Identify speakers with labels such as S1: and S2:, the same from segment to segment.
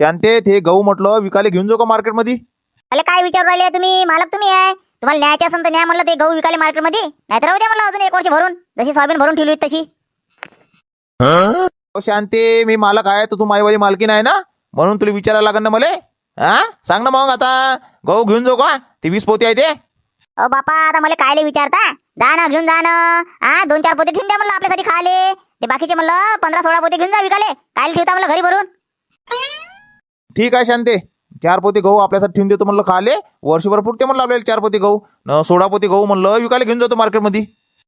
S1: शांते ते गहू म्हटलं विकायला घेऊन जाऊ का मार्केटमध्ये?
S2: मला काय विचारू राहिले तुम्ही? मालक तुम्ही आहे. तुम्हाला न्यायचे असेल तर न्या म्हणलं ते गहू विकाले मार्केटमध्ये. नाहीतर राहू द्या म्हणलं अजून एक वर्ष भरून. जशी सोयाबीन भरून ठेवली होती तशी.
S1: अहो शांते मी मालक आहे तर तू माईवाली मालकीन आहे ना? म्हणून तुला विचारायला लागेल ना मला? हा? सांग ना मग आता. गहू घेऊन जाऊ का? ते वीस पोते आहे ते.
S2: अहो बापा आता मला कायले विचारता? जा ना घेऊन जा ना हा दोन चार पोते ठेवून द्या म्हणलं आपल्यासाठी खाले ते बाकीचे म्हणलं पंधरा सोळा पोते घेऊन जा विकाले कायले ठेवता म्हणलं घरी भरून?
S1: ठीक आहे शांते. चार पोते गहू आपल्यासाठी ठेवून देतो म्हणलं खाले. वर्षभर पुरते म्हणलं आपल्याला चार पोते गहू. न सोळा पोते गहू म्हणलं विकायला घेऊन जातो मार्केटमध्ये.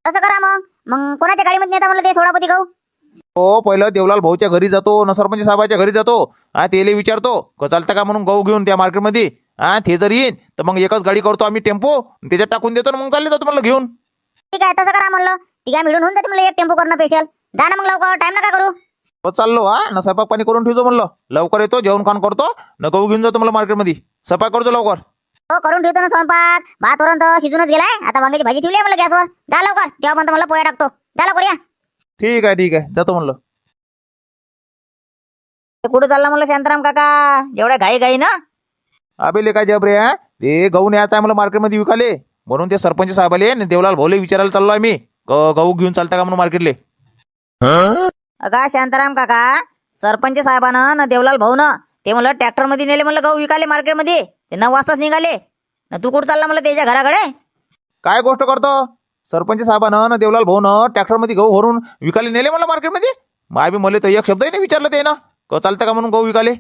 S2: तसं करा मग. मग कोणाच्या गाडीमध्ये नेता म्हणलं ते सोळा पोते गहू?
S1: हो पहिलं देवलाल भाऊच्या घरी जातो न सरपंच साहेबाच्या घरी जातो. हा तेले विचारतो का चालतं का म्हणून गहू घेऊन त्या मार्केटमध्ये? हा ते जर येईन तर मग एकच गाडी करतो आम्ही टेम्पो त्याच्यात टाकून देतो ना मग चालले जातो म्हणलं घेऊन.
S2: ठीक आहे तसं करा म्हणलं. तिघा मिळून होऊन जाते म्हणलं एक टेम्पो करणं स्पेशल जा ना मग लवकर टाइम नका करू.
S1: हो चाललो हा? न स्वयंपाक पाणी करून ठेवतो म्हणलं. लवकर येतो जेवण खाण करतो न गहू घेऊन जातो मला मार्केटमध्ये. स्वयंपाक करतो लवकर.
S2: हो करून ठेवतो ना स्वयंपाक. भात वरण तर शिजूनच गेलाय. आता वांग्याची भाजी ठेवली आहे म्हणलं गॅसवर. जा लवकर. तेव्हा म्हणतो म्हणलं पोया टाकतो. जा लवकर या.
S1: ठीक आहे ठीक आहे. जातो म्हणलं.
S2: कुठं चालला म्हणलं शांताराम काका? एवढ्या घाई घाई ना?
S1: अबे काय जबरे हा? ते गहू न्यायचा आहे मला मार्केटमध्ये विकाले. म्हणून ते सरपंच साहेबाले न देवलाल भाऊले विचारायला चाललो आहे मी ग- गहू घेऊन चालता का म्हणून मार्केटले?
S2: अगा शांताराम काका सरपंच साहेबानं ना देवलाल भाऊ ना ते म्हणलं ट्रॅक्टरमध्ये नेले म्हणलं गहू विकाले मार्केटमध्ये. ते नऊ वाजताच निघाले. ना तू कुठं चालला म्हणलं त्याच्या घराकडे?
S1: काय गोष्ट करतो? सरपंच साहेबानं न देवलाल भाऊनं ट्रॅक्टरमध्ये गहू भरून विकाले नेले मला मार्केटमध्ये? माय बी मला तर एक शब्दही नाही विचारलं ते ना क चालतं का म्हणून गहू विकाले?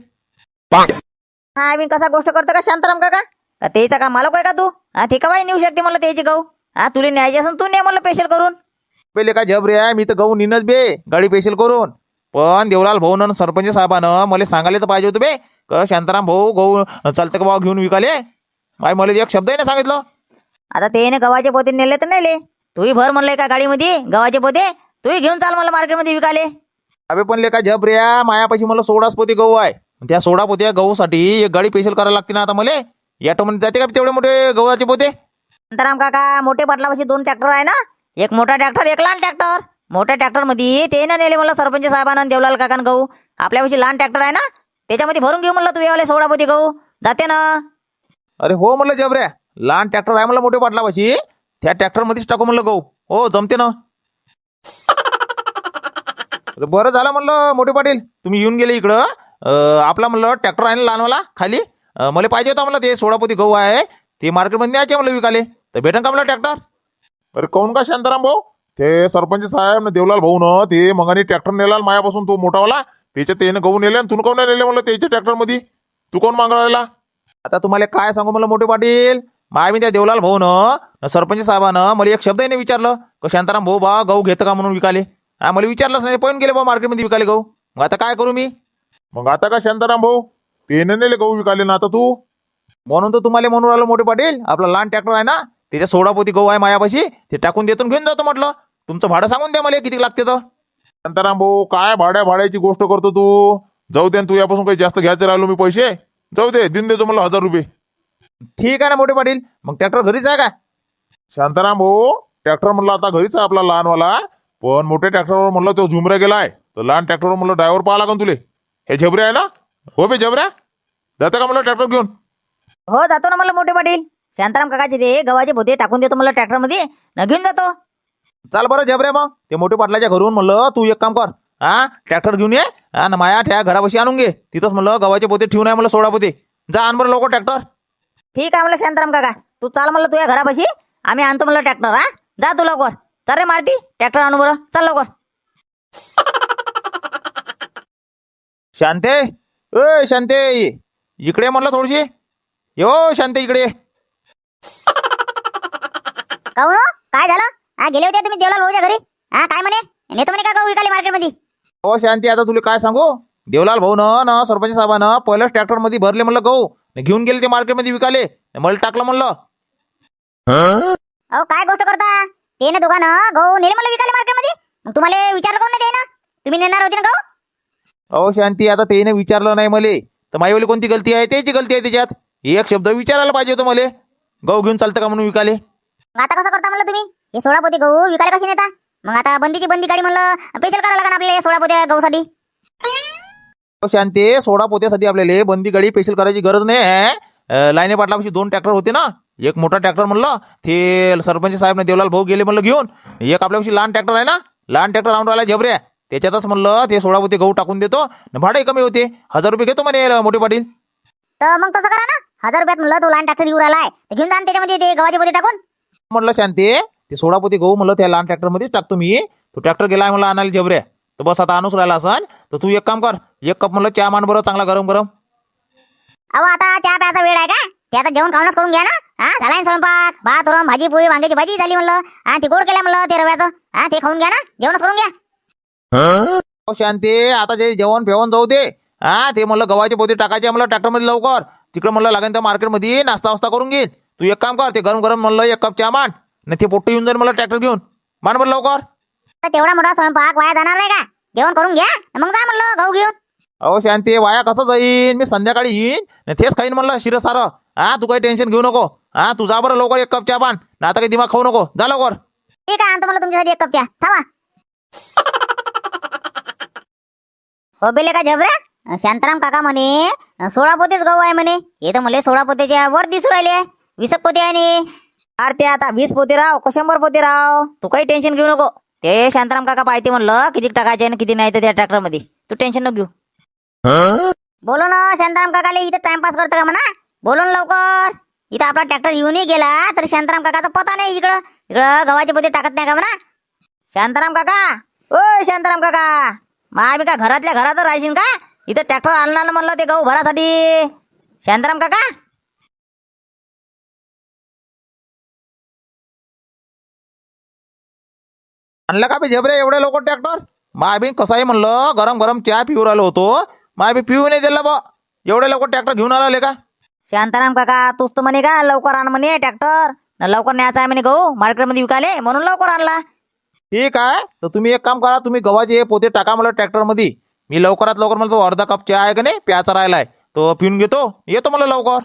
S2: हा मी कसा गोष्ट करतो का शांताराम काका? का त्याचा का मालक आहे का तू? हा ते का नेऊ शकते म्हणलं त्याची गहू. हा तुला न्यायची असेल तू ने म्हणलं स्पेशल करून.
S1: पहिले काय जबरे आहे? मी तर गहू निनच बे. गाडी पेशल करून. पण देवलाल भाऊ न सरपंच साहेबानं मला सांगायला तर पाहिजे होतं बे. क शांताराम भाऊ गहू चालतं का भाऊ घेऊन विकाले? माय मला एक शब्दही नाही सांगितलं.
S2: आता ते ना गव्हाचे पोते नेले तर नेले. तूही भर म्हणलंय का गाडीमध्ये? गव्हाचे पोते? तूही घेऊन चाल मला मार्केटमध्ये विकाले.
S1: अबे पण लेका जब रे मायापाशी मला सोळाच पोते गहू आहे. त्या सोळा पोत्या गहूसाठी एक गाडी पेशल करायला लागते ना आता मला. मध्ये जाते का तेवढे मोठे गव्हाचे पोते?
S2: शांताराम काका मोठे पाटलापाशी दोन ट्रॅक्टर आहे ना? एक मोठा ट्रॅक्टर एक लहान ट्रॅक्टर. मोठ्या ट्रॅक्टरमध्ये ते ना नेले म्हणलं सरपंच साहेबांना देवलाल काकान गहू. आपल्यापाशी लहान ट्रॅक्टर आहे ना त्याच्यामध्ये भरून घेऊ म्हणलं तू यावाले सोळा गहू. जाते ना
S1: अरे हो म्हणलं जबऱ्या. लहान ट्रॅक्टर आहे म्हणलं मोठे पाटलापाशी. त्या ट्रॅक्टरमध्येच टाकू म्हणलं गहू. हो जमते ना. अरे बरं झालं म्हणलं मोठे पाटील. तुम्ही येऊन गेले इकडं. अं, आपला म्हणलं ट्रॅक्टर आहे ना लहानवाला खाली. अं, मला पाहिजे होता म्हणलं ते सोळापोती गहू आहे. ते मार्केटमध्ये न्यायचे म्हणलं विकाले. तर भेटन का म्हणलं ट्रॅक्टर?
S3: अरे काऊन का शांताराम भाऊ? ते सरपंच साहेब न देवलाल भाऊ न ते मगाने ट्रॅक्टर नेला मायापासून तो मोठावाला. त्याच्या त्याने गहू नेले आणि तू काऊन नेले म्हणलं त्याच्या ट्रॅक्टरमध्ये तू कोण मागला
S1: आता तुम्हाला काय सांगू मला मोठे पाटील? माय मी त्या देवलाल भाऊ न सरपंच साहेबानं मला एक शब्दही नाही विचारलं. का शांताराम भाऊ बा गहू घेतं का म्हणून विकाले? हा मला विचारलंच नाही. पळून गेले बा मार्केटमध्ये विकाले गहू. मग आता काय करू मी?
S3: मग आता का शांताराम भाऊ? त्याने नेले गहू विकाले ना आता तू?
S1: म्हणून तर तुम्हाला म्हणून राहिलो मोठे पाटील. आपला लहान ट्रॅक्टर आहे ना. त्याच्या सोळा पोती गहू आहे मायापाशी ते टाकून देतो आणि घेऊन जातो म्हटलं. तुमचं भाडं सांगून द्या मला किती लागते तर.
S3: शांताराम भाऊ काय भाड्या भाड्याची गोष्ट करतो तू? जाऊ दे न तू यापासून काही जास्त घ्यायचं राहिलो मी पैसे. जाऊ दे दिन देतो मला हजार रुपये.
S1: ठीक आहे ना मोठे पाटील. मग ट्रॅक्टर घरीच आहे का?
S3: शांताराम भाऊ ट्रॅक्टर म्हणलं आता घरीच आहे आपला लहानवाला. पण मोठ्या ट्रॅक्टरवर म्हणलं तो झुमऱ्या गेलाय. तर लहान ट्रॅक्टरवर म्हणलं ड्रायव्हर पाहा लागन तुले. हे झबरे आहे ना? हो बे झबऱ्या. जातं का म्हणलं ट्रॅक्टर घेऊन?
S2: हो जातो ना मला मोठे पाटील. शांताराम काकाचे ते गव्हाचे पोते टाकून देतो मला ट्रॅक्टरमध्ये न घेऊन जातो.
S1: चाल बरं जबरे मग ते मोठे पाटलाच्या घरून म्हणलं तू एक काम कर. हा ट्रॅक्टर घेऊन ये हा ना माया ठ्या घरापाशी आणून घे. तिथंच म्हणलं गव्हाचे पोते ठेवून आहे मला सोळा पोते जा आण बरं लवकर ट्रॅक्टर.
S2: ठीक आहे म्हणलं शांताराम काका. तू चाल म्हणलं तुझ्या घरापाशी. आम्ही आणतो म्हणलं ट्रॅक्टर हा. जा तू लवकर. चल रे मारती ट्रॅक्टर आणू बरं. चल लवकर.
S1: शांते ए शांते इकडे म्हणलं थोडीशी. यो शांते इकडे ये.
S2: हो? काय झालं? हा गेले होते तुम्ही देवलाल भाऊच्या घरी? हा काय म्हणे? नेतो म्हणे का गहू विकाले मार्केटमध्ये?
S1: हो शांती आता तुला काय सांगू? देवलाल भाऊ न सरपंच साहेबानं पहिल्याच ट्रॅक्टरमध्ये भरले म्हणलं गहू. न घेऊन गेले ते मार्केटमध्ये विकाले. मला टाकलं म्हणलं.
S2: अहो काय गोष्ट करता? ते ना दुकानं गहू नेले मला विकाले मार्केटमध्ये? मग तुम्हाला विचारलं कोण नाही ते ना? तुम्ही नेणार होते ना गहू?
S1: अहो शांती आता त्याने विचारलं नाही मले. तर माईवाली कोणती गलती आहे? त्याची गलती आहे त्याच्यात. एक शब्द विचारायला पाहिजे होतं मले. गहू घेऊन चालतं का म्हणून विकाले?
S2: आता कसं करता म्हणलं तुम्ही? हे सोळा पोते गहू विकायला कशी नेता? मग आता बंदीची बंदी गाडी म्हणलं स्पेशल करायला लागणार आपल्याला या सोळा पोत्या गहूसाठी.
S1: शांती सोडा पोत्यासाठी आपल्याला बंदी गाडी स्पेशल करायची गरज नाही आहे लाईने पाटलापाशी दोन ट्रॅक्टर होते ना? एक मोठा ट्रॅक्टर म्हणलं ते सरपंच साहेब देवलाल भाऊ गेले म्हणलं घेऊन. एक आपल्यापाशी लहान ट्रॅक्टर आहे ना? लहान ट्रॅक्टर आणून राहिला झबऱ्या. त्याच्यातच म्हणलं ते सोळा पोते गहू टाकून देतो. न भाडे कमी होते. हजार रुपये घेतो म्हणे मोठे पाटील.
S4: तर मग तसं करा ना. हजार रुपयात म्हणलं तो लहान ट्रॅक्टर घेऊन आलाय तर घेऊन जा ना त्याच्यामध्ये ते गव्हाचे पोते टाकून.
S1: म्हणलं शांती ते सोळा पोते गहू म्हणलं त्या लहान ट्रॅक्टरमध्येच टाकतो मी. तो ट्रॅक्टर गेलाय मला आणायला झबऱ्या तर बस आता आणूच राहिला असन. तर तू एक काम कर एक कप म्हणलं चहा मान बरं चांगला गरम गरम.
S4: अहो आता चहा प्यायचा वेळ आहे का? ते आता जेवण खाऊनच करून घ्या ना. हा झालाय ना स्वयंपाक भात वरण भाजी पोळी वांग्याची भाजी झाली म्हणलं. हा ते गोड केल्या म्हणलं ते रव्याचं. हा ते खाऊन घ्या ना. जेवणच करून घ्या.
S1: अहो, शांती आता जे जेवण फेवण जाऊ दे. हा ते म्हणलं गव्हाचे पोते टाकायचे म्हणलं ट्रॅक्टरमध्ये लवकर. तिकडे म्हणलं लागेल त्या मार्केटमध्ये नाश्ता वास्ता करून घे तू एक काम कर ते गरम गरम म्हणलं एक कप चहा मान नाही ते पोट्ट येऊन जाईल मला ट्रॅक्टर घेऊन. मान बरं लवकर.
S4: तर तेवढा मोठा स्वयंपाक वाया जाणार नाही का? जेवण करून घ्या मग जा म्हणलं गहू घेऊन.
S1: अहो शांती वाया कसं जाईन? मी संध्याकाळी येईन आणि तेच खाईन म्हणलं शिरं सारं. हा तू काही टेन्शन घेऊ नको. हा तू जा बरं लवकर एक कप चहा पान ना आता काही दिमाग खाऊ नको. जा लवकर.
S4: ठीक आहे आणतो म्हणलं तुमच्यासाठी एक कप चहा. थांबा. हो बेले का झबऱ्या? शांताराम काका म्हणे सोळा पोतेच गहू आहे म्हणे. हे तर मला सोळा पोतेच्या वर दिसू राहिले. वीसक पोते आहे नी.
S2: अरे ते आता. वीस पोते राव का शंभर पोते राव? तू काही टेन्शन घेऊ नको. ते शांताराम काका पाहिजे म्हणलं किती टाकायचे आणि किती नाही तर त्या ट्रॅक्टरमध्ये. तू टेन्शन नको घेऊ.
S4: बोलो ना शांताराम काकाले इथं टाइमपास करतो का म्हणा? बोलो ना लवकर. इथं आपला ट्रॅक्टर येऊनही गेला तर शांताराम काकाचा पता नाही इकडं. इकडं गव्हाचे पोते टाकत नाही का म्हणा?
S2: शांताराम काका. ओ शांताराम काका. मग आम्ही का घरातल्या घरातच राहशील का? इथं ट्रॅक्टर आणला म्हणलं ते गहू भरासाठी. शांताराम काका.
S1: आणलं का बे झबरे एवढ्या लवकर ट्रॅक्टर माय बी कसं आहे म्हणलं गरम गरम चहा पिऊ राहिलो होतो. माय बी पिऊ नाही दिला बा. एवढ्या लवकर ट्रॅक्टर घेऊन आला का?
S2: शांताराम काका तूच तर म्हणे का लवकर आण म्हणे ट्रॅक्टर लवकर न्यायचा आहे म्हणे गहू मार्केटमध्ये विकाले म्हणून लवकर आणला.
S1: ठीक आहे. तर तुम्ही एक काम करा तुम्ही गव्हाचे हे पोते टाका मला ट्रॅक्टरमध्ये मी लवकरात लवकर मला तो अर्धा कप चहा आहे का नाही? प्याचा राहिलाय. तो पिऊन घेतो. येतो मला लवकर.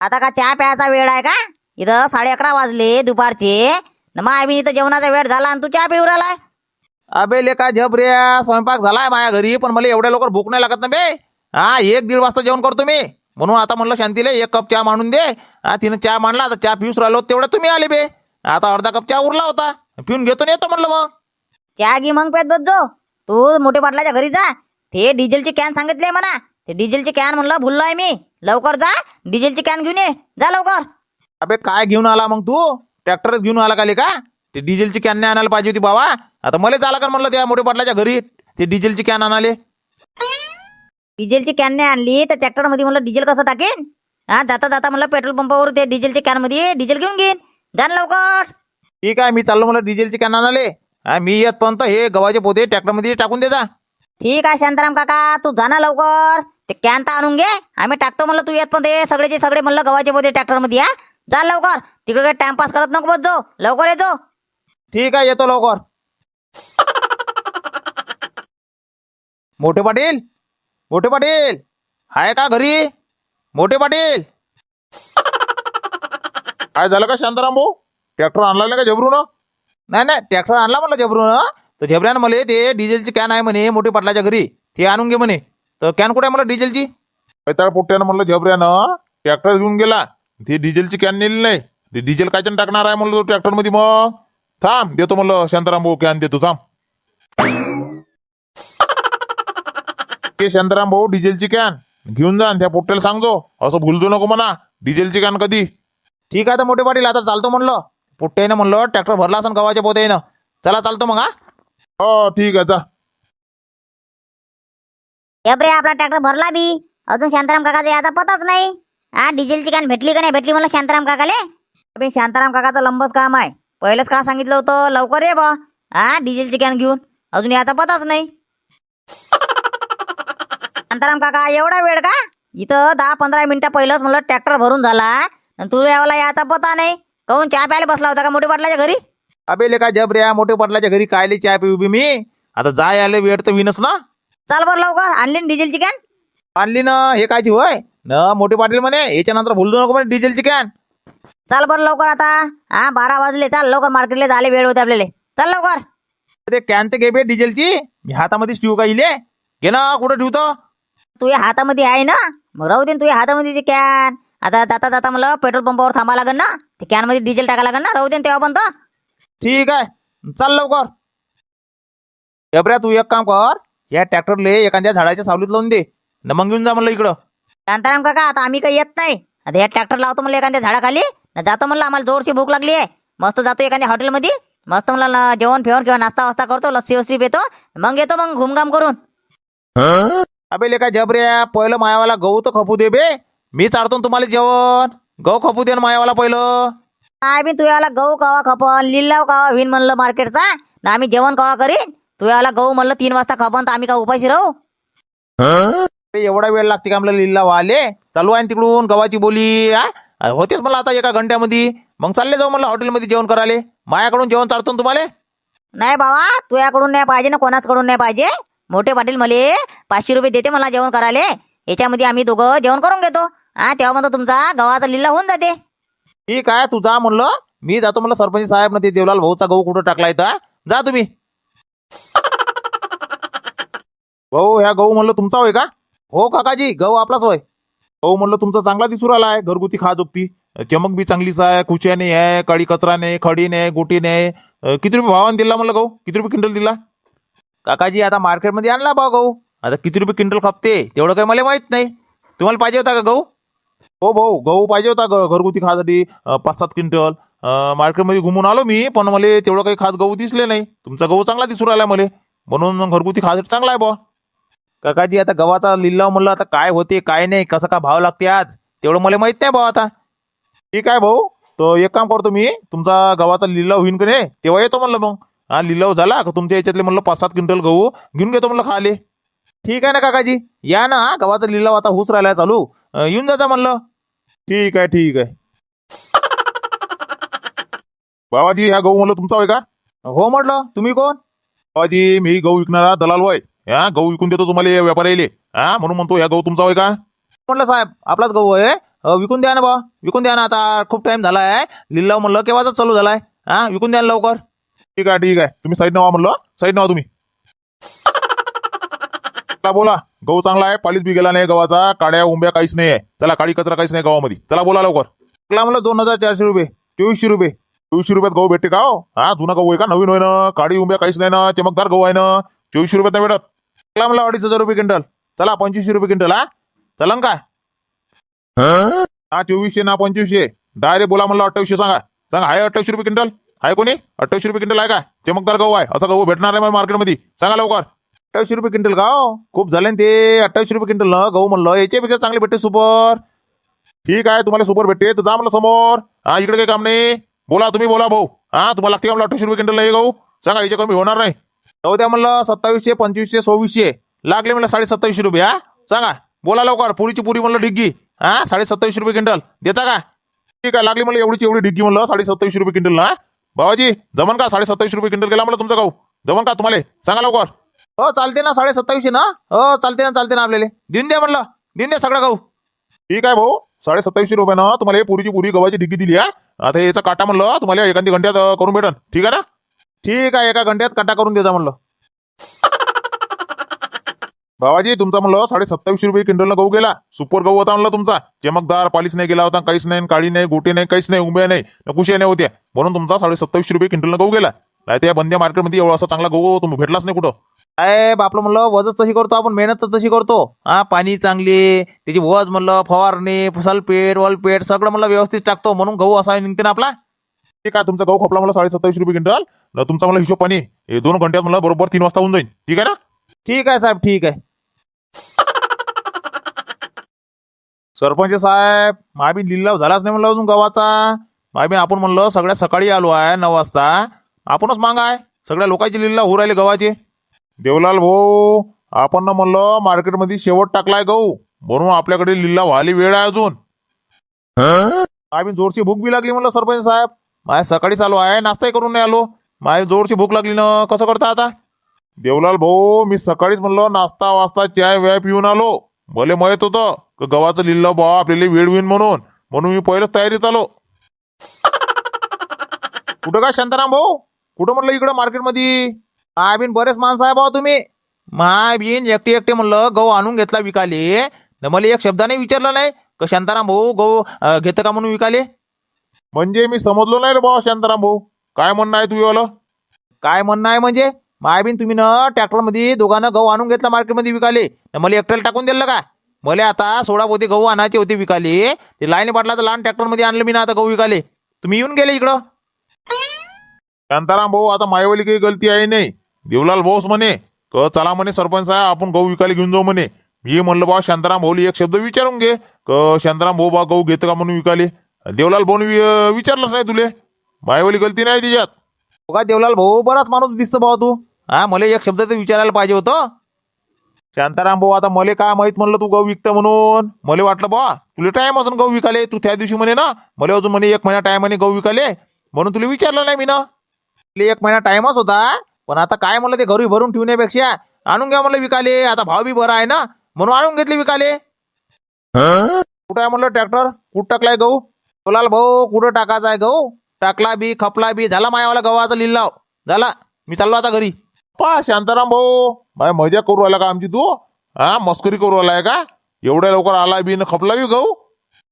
S2: आता का चहा प्यायचा वेळ आहे का? इथं साडे अकरा वाजले दुपारचे. न मग आम्ही इथं जेवणाचा वेळ झाला आणि तू चहा पिऊ राहिलाय?
S1: अबे लेका झबऱ्या स्वयंपाक झालाय माझ्या घरी पण मला एवढ्या लवकर भूक नाही लागत ना बे. हा एक दीड वाजता जेवण करतो मी. म्हणून आता म्हणलं शांतीले एक कप चहा मांडून दे. हा तिनं चहा मांडला आता चहा पिऊस राहिलो तेवढं तुम्ही आले बे. आता अर्धा कप चहा उरला होता. पिऊन घेतो आणि येतो म्हणलं मग.
S2: चहा घे मग पेत जो. तू मोठे पाटलाच्या घरी जा. ते डिझेलची कॅन सांगितले म्हणा. ते डिझेलची कॅन म्हणलं भुललोय मी. लवकर जा डिझेलची कॅन घेऊन ये. जा लवकर.
S1: अबे काय घेऊन आला मग तू? ट्रॅक्टरच घेऊन आला का का? ते डिझेलची कॅन नाही आणायला पाहिजे होती बाबा. आता मला झाला का म्हणलं त्या मोठे पाटलाच्या घरी? ते डिझेलची कॅन आणाले.
S2: डिझेलची कॅन नाही आणली तर ट्रॅक्टरमध्ये म्हणलं डिझेल कसं टाकेन? हा जाता जाता म्हणलं पेट्रोल पंपावर ते डिझेलची कॅनमध्ये डिझेल घेऊन घेईन. जा ना लवकर.
S1: ठीक आहे मी चाललो मला डिझेलची कॅन आणाले. हा मी येतपर्यंत हे गव्हाचे पोते ट्रॅक्टरमध्ये टाकून दे जा.
S2: ठीक आहे शांताराम काका तू जा ना लवकर. ते कॅन तर आणून घे. आम्ही टाकतो म्हणलं तू येत पण ते सगळेचे सगळे म्हणलं गव्हाचे पोते ट्रॅक्टरमध्ये या जा लवकर. तिकडे काही टाइमपास करत नको बस जो लवकर येतो
S1: ठीक आहे येतो लवकर. मोठे पाटील मोठे पाटील. आहे का घरी? मोठे पाटील.
S3: काय झालं का शांताराम भाऊ? ट्रॅक्टर आणला नाही का झबरून?
S1: नाही नाही ट्रॅक्टर आणला म्हणलं झेबरून. तर झेबऱ्यानं मला ते डिझेलची कॅन आहे म्हणे मोठे पाटलाच्या घरी. ते आणून घे म्हणे. तर कॅन कुठे आहे मला डिझेलची?
S3: त्या पोट्ट्यानं म्हणलं झबऱ्यानं. ट्रॅक्टर घेऊन गेला. ती डिझेलची कॅन नेली नाही. ते डिझेल कायच्यानं टाकणार आहे म्हणलं ट्रॅक्टरमध्ये मग? थांब देतो म्हणलं शांताराम भाऊ कॅन देतो थांब. ते शांताराम भाऊ डिझेलची कॅन. घेऊन जा आणि त्या पोट्ट्याला सांगतो. असं भुलतो नको म्हणा डिझेलची कॅन कधी?
S1: ठीक आहे तर मोठे पाटील आता चालतो म्हणलं. पुट्ट्यानं म्हणलं ट्रॅक्टर भरला असं गव्हाच्या पोत्यानं. चला चालतो मग हा.
S3: हो ठीक आहे जा.
S4: एप्रे आपला ट्रॅक्टर भरला बी. अजून शांताराम काकाचा याचा पताच नाही. हा डिझेलची कॅन भेटली का नाही? भेटली मला शांताराम काकाले.
S2: अबे शांताराम काकाचं लंबच काम आहे. पहिलेच का सांगितलं होतं? लवकर ये बा. हा डिझेलची कॅन घेऊन. अजून याचा पताच नाही. शांताराम काका एवढा वेळ का? इथं दहा पंधरा मिनिटं पहिलंच म्हणलं ट्रॅक्टर भरून झाला. आणि तू यावाला याचा पता नाही. कहून चहा प्यायला बसला होता का मोठे पाटलाच्या घरी?
S1: अबे लेका जब रे मोठे पाटलाच्या घरी कायले चहा पिऊ बी मी? आता जाय आले वेळ तर विनच ना.
S2: चाल बरं लवकर. आणली ना डिझेलची कॅन
S1: आणली ना हे कायची होय? न मोठे पाटील म्हणे याच्यानंतर भुलतो नको म्हणे डिझेलची कॅन
S2: चाल बरं लवकर आता. हा बारा वाजले चाल लवकर मार्केटला झाले वेळ होते आपल्याला. चल लवकर.
S1: ते कॅन ते घे बे डिझेलची मी हातामध्ये स्टीव का इले? घे ना कुठं ठेवतं?
S2: तुझ्या हातामध्ये आहे ना? मग राहू दे ना तुझ्या हातामध्ये ती कॅन आता जाता जाता मला पेट्रोल पंपावर थांबा लागेल ना? ते कॅनमध्ये डिझेल टाका लागेल ना? राहू दे ना तेव्हा पण तर.
S1: ठीक आहे. चाल लवकर. जबऱ्या तू एक काम कर. या ट्रॅक्टरले एखाद्या झाडाच्या सावलीत लावून दे. न मग घेऊन जा म्हणलं इकडं.
S2: शांताराम काका आता आम्ही काही येत नाही. आता या ट्रॅक्टर लावतो म्हणलं एखाद्या झाडाखाली. न जातो म्हणलं आम्हाला जोरची भूक लागली आहे. मस्त जातो एखाद्या हॉटेलमध्ये. मस्त म्हणलं न- जेवण फेवण किंवा नाश्ता वास्ता करतो लस्सी वस्सी पितो. मग येतो मग घुमघाम करून.
S1: अबे लेका जबऱ्या पहिलं मायावाला गहू तर खपू दे बे. मी चालतो ना तुम्हाला जेवण. गहू खपू दे ना मायावाला पहिलं.
S2: काय बी तुझ्याला गहू कवा खपन? लिल्लाव कवा होईन म्हणलं मार्केटचा? ना आम्ही जेवण कवा करीन? तुझ्याला गहू म्हणलं तीन वाजता खपन तर आम्ही का उपाशी राहू?
S1: बे, एवढा वेळ लागते का आपल्याला लिल्ला वाले चालू आहे ना तिकडून गव्हाची बोली हा होतेच मला आता एका घंट्यामध्ये. मग चालले जाऊ म्हणलं हॉटेलमध्ये जेवण करायला. मायाकडून जेवण चालतो ना तुम्हाला?
S2: नाही बाबा तुझ्याकडून नाही पाहिजे ना कोणाचकडून नाही पाहिजे. मोठे पाटील मले पाचशे रुपये देते मला जेवण करायला. याच्यामध्ये आम्ही दोघं जेवण करून घेतो. हा तेव्हा म्हणतो तुमचा गव्हाचा लिल्ला होऊन जाते.
S1: ठीक आहे तू जा म्हणलं. मी जातो म्हणलं सरपंच साहेब ना ते देवलाल भाऊचा गहू कुठं टाकला इथं? जा तुम्ही. भाऊ ह्या गहू म्हणलं तुमचा होय का? हो काकाजी गहू आपलाच होय. अहो म्हणलं तुमचा चांगला दिसू राहिला आहे घरगुती खा जोपती चमक बी चांगलीच आहे कुच्याने आहे काळी कचरा नाही खडी नाही गोटी नाही किती रुपये भावाने दिला म्हणलं गहू? किती रुपये क्विंटल दिला? काकाजी आता मार्केटमध्ये आणला भाऊ गहू. आता किती रुपये क्विंटल खपते? तेवढं काही मला माहीत नाही. तुम्हाला पाहिजे होता का गहू? हो भाऊ गहू पाहिजे होता ग- घरगुती खासाठी पाच सात क्विंटल. मार्केटमध्ये घुमून आलो मी पण मला तेवढं काही खास गहू दिसले नाही. तुमचा गहू चांगला दिसू राहिला मला. म्हणून मग घरगुती खासाठी चांगला आहे बा काकाजी आता गव्हाचा लिलाव म्हणलं आता काय होते काय नाही कसं का भाव लागते आज? तेवढं मला माहीत नाही भाऊ आता. ठीक आहे भाऊ तो एक काम करतो मी तुमचा गव्हाचा लिलाव होईन का नाही तेव्हा येतो म्हणलं मग. हा लिलाव झाला का? तुमच्या याच्यातले म्हणलं पाच सात क्विंटल गहू घेऊन घेतो म्हणलं खाले. ठीक आहे ना काकाजी? या ना गव्हाचा लिलाव आता हुस राहिला चालू. अं, येऊन जाता म्हणलं. ठीक आहे ठीक आहे.
S3: बाबाजी ह्या गहू म्हणलं तुमचा होय का?
S1: हो म्हटलं. तुम्ही कोण?
S3: बाबाजी मी गहू विकणारा दलाल होय. हा गहू विकून देतो तुम्हाला या व्यापाऱ्याले. हा म्हणून म्हणतो ह्या गहू तुमचा होय का?
S1: म्हटलं साहेब आपलाच गहू आहे. अं, विकून द्या ना बा विकून द्या ना आता खूप टाइम झाला आहे लिलाव म्हणलं केव्हाच चालू झालाय? हा विकून द्या ना लवकर.
S3: ठीक आहे ठीक आहे. तुम्ही साईड नावा म्हणलं. साईड नावा तुम्ही. चला बोला. गहू चांगला आहे पालीच बी गेला नाही गव्हाचा. काड्या उंब्या काहीच नाही आहे. चला काळी कचरा काहीच नाही गव्हामध्ये. चला बोला लवकर.
S1: विकला म्हणलं दोन हजार चारशे रुपये. चोवीसशे रुपये.
S3: चोवीसशे रुपयात गहू भेटते का हो? हा जुना गहू आहे का? नवीन होय ना? काळी उंब्या काहीच नाही ना? चमकदार गहू आहे ना? चोवीसशे रुपयात नाही भेटत?
S1: विकला अडीच हजार रुपये क्विंटल. चला पंचवीसशे रुपये क्विंटल हा. चलन काय
S3: हा चोवीसशे ना पंचवीसशे. डायरेक्ट बोला म्हणलं अठ्ठावीसशे सांगा. सांगा आहे अठ्ठावीसशे रुपये क्विंटल? आहे कोणी? अठ्ठावीसशे रुपये क्विंटल आहे का? चमकदार गहू आहे. असा गहू भेटणार नाही मार्केटमध्ये. सांगा लवकर.
S1: अठ्ठावीसशे रुपये क्विंटल का हो? खूप झाले ना ते. अठ्ठावीसशे रुपये क्विंटल ना गहू म्हणलं. याच्यापेक्षा चांगले भेटते सुपर.
S3: ठीक आहे तुम्हाला सुपर भेटते. तर जा म्हणलं समोर. हा इकडे काही काम नाही. बोला तुम्ही बोला भाऊ. हा तुम्हाला लागते का म्हणलं अठ्ठावीसशे रुपये क्विंटल नाही गहू? सांगा याच्या कमी होणार नाही.
S1: जाऊ द्या म्हणलं सत्तावीसशे पंचवीसशे सव्वीसशे. लागले म्हणलं साडे सत्तावीसशे रुपये हा? सांगा. बोला लवकर. पुरीची पुरी म्हणलं डिग्गी. हा? साडे सत्तावीसशे रुपये क्विंटल. देता का?
S3: ठीक आहे लागली म्हणलं एवढीची एवढी डिग्गी म्हणलं साडे सत्तावीसशे रुपये क्विंटल ना बाबाजी जमन का? साडे सत्तावीसशे रुपये क्विंटल गेला म्हणलं तुमचा गाऊ जमन का तुम्हाला? सांगा लवकर.
S1: हो चालते ना साडे सत्तावीसशे ना? हो चालते ना चालते ना आपल्याला. देऊन द्या म्हणलं. देऊन द्या सगळं गाऊ
S3: ठीक आहे भाऊ. साडे सत्तावीसशे रुपये ना तुम्हाला हे पुरीची पुरी गव्हाची डिग्गी दिली आहे आता याचा काटा म्हणलं तुम्हाला एखादी घंट्यात करून भेटन. ठीक आहे ना?
S1: ठीक आहे एका घंट्यात कटा करून देजा म्हणलं.
S3: बाबाजी तुमचा म्हणलं साडे सत्तावीसशे रुपये किंडलला गहू गेला. सुपर गहू होता म्हणलं तुमचा. चमकदार पालीस नाही गेला होता काहीच नाही काळी नाही गोटी नाही काहीच नाही उंब्या नाही न नाही होत्या. म्हणून तुमचा साडे सत्तावीसशे रुपये किंडलला गहू गेला. नाही त्या बंद्या मार्केटमध्ये एवढा असा चांगला गहू तुम्ही भेटलाच नाही कुठं.
S1: साहेब आपलं म्हणलं वजच तशी करतो आपण मेहनत तर तशी करतो. हा पाणी चांगली त्याची वज म्हणलं फवारणी सल्पेट वलपेट सगळं म्हणलं व्यवस्थित टाकतो. म्हणून गहू असा निघते ना आपला.
S3: ठीक आहे तुमचा गहू खपला मला साडे सत्तावीसशे रुपये क्विंटल. न तुमचा मला हिशोब पाणी हे दोन घंट्यात मला बरोबर तीन वाजता होऊन जाईल ठीक आहे ना?
S1: ठीक आहे साहेब ठीक आहे. सरपंच साहेब माबीन लिल्लाव झालाच नाही म्हणलं अजून गव्हाचा. माबीन आपण म्हणलं सगळ्या सकाळी आलो आहे नऊ वाजता. आपणच मागाय सगळ्या लोकांची लिल्लाव होऊ राहिले गव्हाचे.
S3: देवलाल भाऊ आपण ना म्हणलं मार्केटमध्ये शेवट टाकलाय गहू. म्हणून आपल्याकडे लिल्ला व्हायला वेळ आहे अजून.
S1: माबीन जोरची भूक बी लागली म्हणलं सरपंच साहेब. माय सकाळी चालू आहे नाश्ताही करून नाही आलो. माय जोरची भूक लागली ना कसं करता आता?
S3: देवलाल भाऊ मी सकाळीच म्हणलं नाश्ता वास्ता चाय व्याय पिऊन आलो. भले मयत होतं गव्हाचं लिहिलं बा आपल्याला वेळ होईन म्हणून. म्हणून मी पहिलेच तयारीत आलो.
S1: कुठं काय शांताराम भाऊ? कुठं म्हणलं इकडं मार्केटमध्ये? आय बिन बरेच माणसं आहे भाऊ तुम्ही. माय बिन एकटे एकटे म्हणलं गहू आणून घेतला विकाले. न मला एक शब्दाने विचारलं नाही का शांताराम भाऊ गहू घेतं का म्हणून विकाले?
S3: म्हणजे मी समजलो नाही रे बाबा शांताराम भाऊ. काय म्हणणं आहे तुझं
S1: काय म्हणणं आहे म्हणजे? माय बिन तुम्ही ना ट्रॅक्टरमध्ये दोघांना गहू आणून घेतला मार्केटमध्ये विकाले. न मला एकट्याला टाकून दिलं का? मला आता सोळा पोते गहू आणायचे होते विकाले. ते लाईन पाटला तर लहान ट्रॅक्टरमध्ये आणलं मी ना आता गहू विकाले. तुम्ही येऊन गेले इकडं.
S3: शांताराम भाऊ आता मायवाली काही गलती आहे नाही. देवलाल भाऊस म्हणे क चला म्हणे सरपंच साहेब आपण गहू विकायला घेऊन जाऊ म्हणे. मी म्हणलं बा शांताराम भाऊली एक शब्द विचारून घे. क शांताराम भाऊ बा गहू घेतं का म्हणून विकाले? देवलाल भाऊन विचारलंच नाही तुले. मायवाली गलती नाही त्याच्यात
S1: का देवलाल भाऊ बराच माणूस दिसतो भाऊ तू. हा मला एक शब्द तर विचारायला पाहिजे होतं. शांताराम भाऊ आता मला काय माहीत म्हणलं तू गहू विकतं म्हणून? मला वाटलं बा तुला टाइम असून गहू विकाले तू त्या दिवशी म्हणे ना मला अजून म्हणे एक महिना टाइम म्हणे गहू विकाले म्हणून तुला विचारलं नाही मी ना. तुला एक महिना टाइमच होता पण आता काय म्हणलं ते घरी भरून ठेवण्यापेक्षा आणून घ्या म्हणलं विकाले आता भाव बी बरा आहे ना म्हणून आणून घेतले विकाले. कुठं आहे म्हणलं ट्रॅक्टर? कुठं टाकलाय गहू? बोलाल भाऊ कुठं टाकायचा आहे गहू? टाकला बी खपला बी झाला मायावाला गव्हाचा लिल्लाव झाला. मी चाललो आता घरी.
S3: पा शांताराम भाऊ. माय मजा करू आला का आमची तू? हा मस्करी करू आलाय का? एवढ्या लवकर आला बी न खपला बी गहू?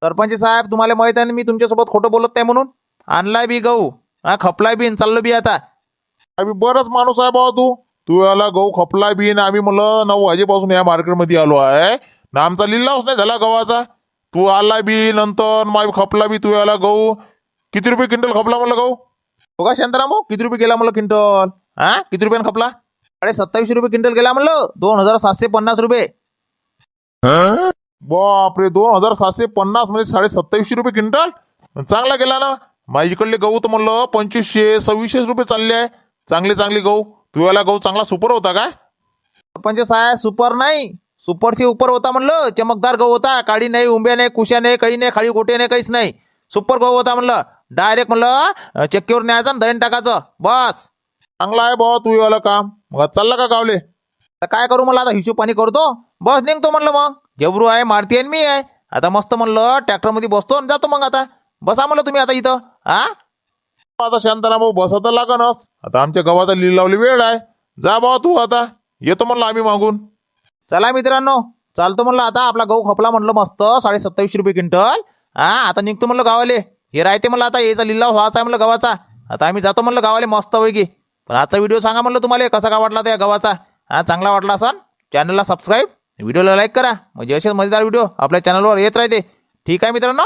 S1: सरपंच साहेब तुम्हाला माहीत आहे ना मी तुमच्यासोबत खोटं बोलत नाही म्हणून. आणलाय बी गहू. हा खपलाय बी चाललो बी आता.
S3: अभि बरंच माणूस आहे भाऊ तू. तू याला गहू खपला बी आम्ही म्हणलं नऊ वाजेपासून या मार्केटमध्ये आलो आहे. ना आमचा लिल्लावच नाही झाला गव्हाचा. तू आला बी नंतर माय खपला बी तू याला गहू. किती रुपये क्विंटल खपला म्हणलं गहू?
S1: हो का शांताराम? किती रुपये गेला म्हणलं क्विंटल? हा किती रुपयानं खपला? साडे सत्तावीसशे रुपये क्विंटल गेला म्हणलं. दोन हजार सातशे पन्नास रुपये.
S3: बापरे दोन हजार सातशे पन्नास म्हणजे साडे सत्तावीसशे रुपये क्विंटल? चांगला गेला ना. माझ्याकडले गहू तर म्हणलं पंचवीसशे सव्वीसशे रुपये चालले आहे. चांगले चांगले गहू. तू याला गहू चांगला सुपर होता काय
S1: सरपंच साहेब सुपर नाही. सुपरशी उपर होता म्हणलं चमकदार गहू होता. काळी नाही उंब्या नाही कुशा नाही काही नाही खाळी गोटे नाही काहीच नाही. सुपर गहू होता म्हणलं. डायरेक्ट म्हणलं चक्कीवर न्यायचं आणि दहीन टाकायचं. बस.
S3: चांगला आहे बाबा तू आलं काम. मग चाललं का गावले?
S1: आता काय करू मला आता हिशोब पाणी करतो. बस निघतो म्हणलं मग. जबरू आहे मारती आहे आणि मी आहे. आता मस्त म्हणलं ट्रॅक्टरमध्ये बसतो आणि जातो मग आता. बसा म्हणलं तुम्ही आता इथं. हा
S3: आता शांताराम भाऊ बसा तर लागनच. आता आमच्या गव्हाचा लिलावली वेळ आहे. जा भावा तू आता. येतो म्हणलं आम्ही मागून.
S1: चला मित्रांनो चालतो म्हणलं आता. आपला गहू खपला म्हणलं मस्त साडे सत्तावीस रुपये क्विंटल. हा आता निघतो म्हणलं गावाले. हे राहते म्हणलं आता याचा लिल्लाव व्हायचा आहे म्हणलं गव्हाचा. आता आम्ही जातो म्हणलं गावाले मस्त पैकी. पण आजचा व्हिडिओ सांगा म्हणलं तुम्हाला कसा काय वाटला त्या गव्हाचा? हा चांगला वाटला असन चॅनलला सबस्क्राईब व्हिडिओला लाईक करा. म्हणजे असेच मजेदार व्हिडिओ आपल्या चॅनलवर येत राहते. ठीक आहे मित्रांनो?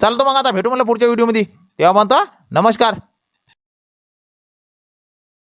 S1: चालतो मग आता भेटू म्हणलं पुढच्या व्हिडिओमध्ये तेव्हा म्हणतो नमस्कार.